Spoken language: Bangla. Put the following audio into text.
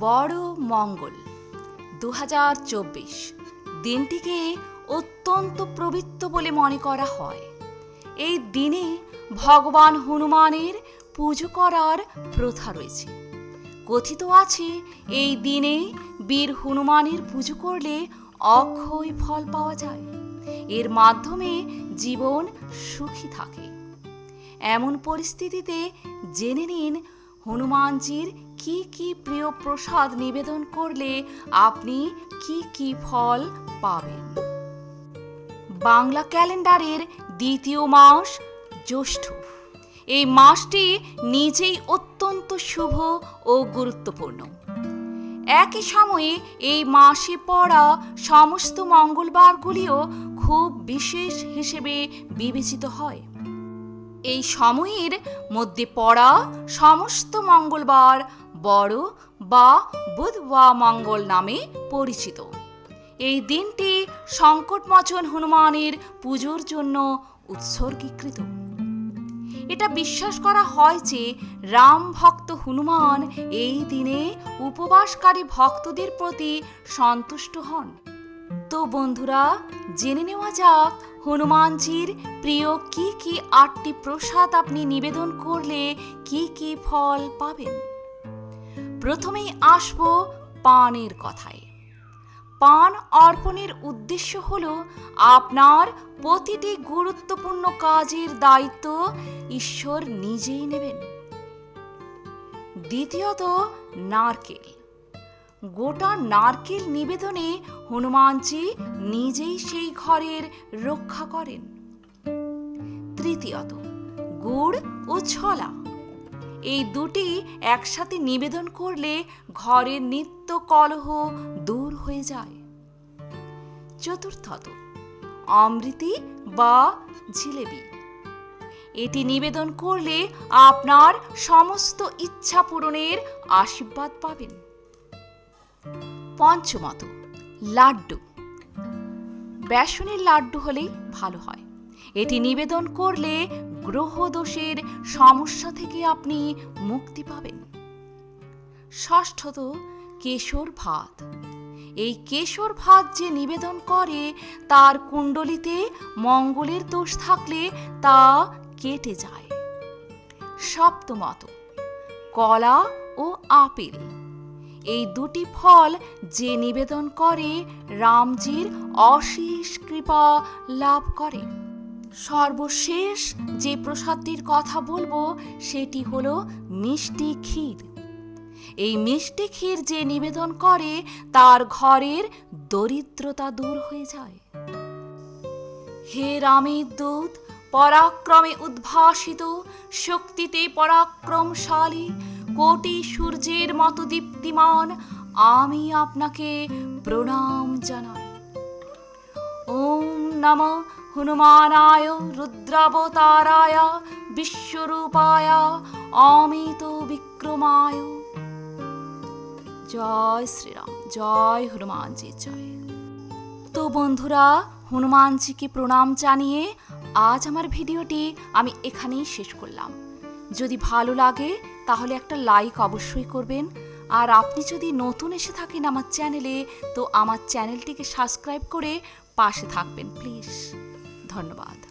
বড় মঙ্গল। দুহাজার চব্বিশ। দিনটিকে অত্যন্ত পবিত্র বলে মনে করা হয়। এই দিনে ভগবান হনুমানের পুজো করার প্রথা রয়েছে। কথিত আছে, এই দিনে বীর হনুমানের পুজো করলে অক্ষয় ফল পাওয়া যায়। এর মাধ্যমে জীবন সুখী থাকে। এমন পরিস্থিতিতে জেনে নিন হনুমানজির কি কি প্রিয় প্রসাদ নিবেদন করলে আপনি কি কি ফল পাবেন? বাংলা ক্যালেন্ডারের দ্বিতীয় মাস জ্যৈষ্ঠ। এই মাসটি নিজেই অত্যন্ত শুভ ও গুরুত্বপূর্ণ। একই সময়ে এই মাসে পড়া সমস্ত মঙ্গলবারগুলিও খুব বিশেষ হিসেবে বিবেচিত হয়। এই সময়ের মধ্যে পড়া সমস্ত মঙ্গলবার বড় বা বুধবা মঙ্গল নামে পরিচিত। এই দিনটি সংকটমোচন হনুমানের পুজোর জন্য উৎসর্গীকৃত। এটা বিশ্বাস করা হয় যে রাম ভক্ত হনুমান এই দিনে উপবাসকারী ভক্তদের প্রতি সন্তুষ্ট হন। তো বন্ধুরা, জেনে নেওয়া যাক হনুমানজির প্রিয় কি কি আটটি প্রসাদ আপনি নিবেদন করলে কি কি ফল পাবেন। প্রথমেই আসব পানের কথায়। পান অর্পণের উদ্দেশ্য হল আপনার প্রতিটি গুরুত্বপূর্ণ কাজের দায়িত্ব ঈশ্বর নিজেই নেবেন। দ্বিতীয়ত, নারকেল। গোটা নারকেল নিবেদনে হনুমানজি নিজেই সেই ঘরের রক্ষা করেন। তৃতীয়ত, গুড় ও ছলা। এই দুটি একসাথে নিবেদন করলে ঘরের নিত্য কলহ দূর হয়ে যায়। চতুর্থত, অমৃতি বা জিলেবি। এটি নিবেদন করলে আপনার সমস্ত ইচ্ছা পূরণের আশীর্বাদ পাবেন। পঞ্চমত, লাড্ডু। বেসনের লাড্ডু হলেই ভালো হয়। এটি নিবেদন করলে গ্রহদোষের সমস্যা থেকে আপনি মুক্তি পাবেন। ষষ্ঠত কেশর ভাত। এই কেশর ভাত যে নিবেদন করে, তার কুণ্ডলিতে মঙ্গলের দোষ থাকলে তা কেটে যায়। সপ্তমত, কলা ও আপেল। এই দুটি ফল যে নিবেদন করে, রামজির অশেষ কৃপা লাভ করে। সর্বশেষ যে প্রসাদটির কথা বলব, সেটি হলো মিষ্টি ক্ষীর। এই মিষ্টি ক্ষীর যে নিবেদন করে, তার ঘরের দরিদ্রতা দূর হয়ে যায়। হে রামের দূত, পরাক্রমে উদ্ভাসিত, শক্তিতে পরাক্রমশালী, কোটি সূর্যের মতো দীপ্তিমান, আমি আপনাকে প্রণাম জানাই। ওম নম হনুমানায় রুদ্রাবতারায় বিশ্বরূপায় অমিত বিক্রমায় জয় শ্রীরাম জয় হনুমানজি জয় তো বন্ধুরা হনুমানজিকে প্রণাম জানিয়ে আজ আমার ভিডিওটি আমি এখানেই শেষ করলাম যদি ভালো লাগে তাহলে একটা লাইক অবশ্যই করবেন আর আপনি যদি নতুন এসে থাকেন আমার চ্যানেলে তো আমার চ্যানেলটিকে সাবস্ক্রাইব করে পাশে থাকবেন প্লিজ ধন্যবাদ।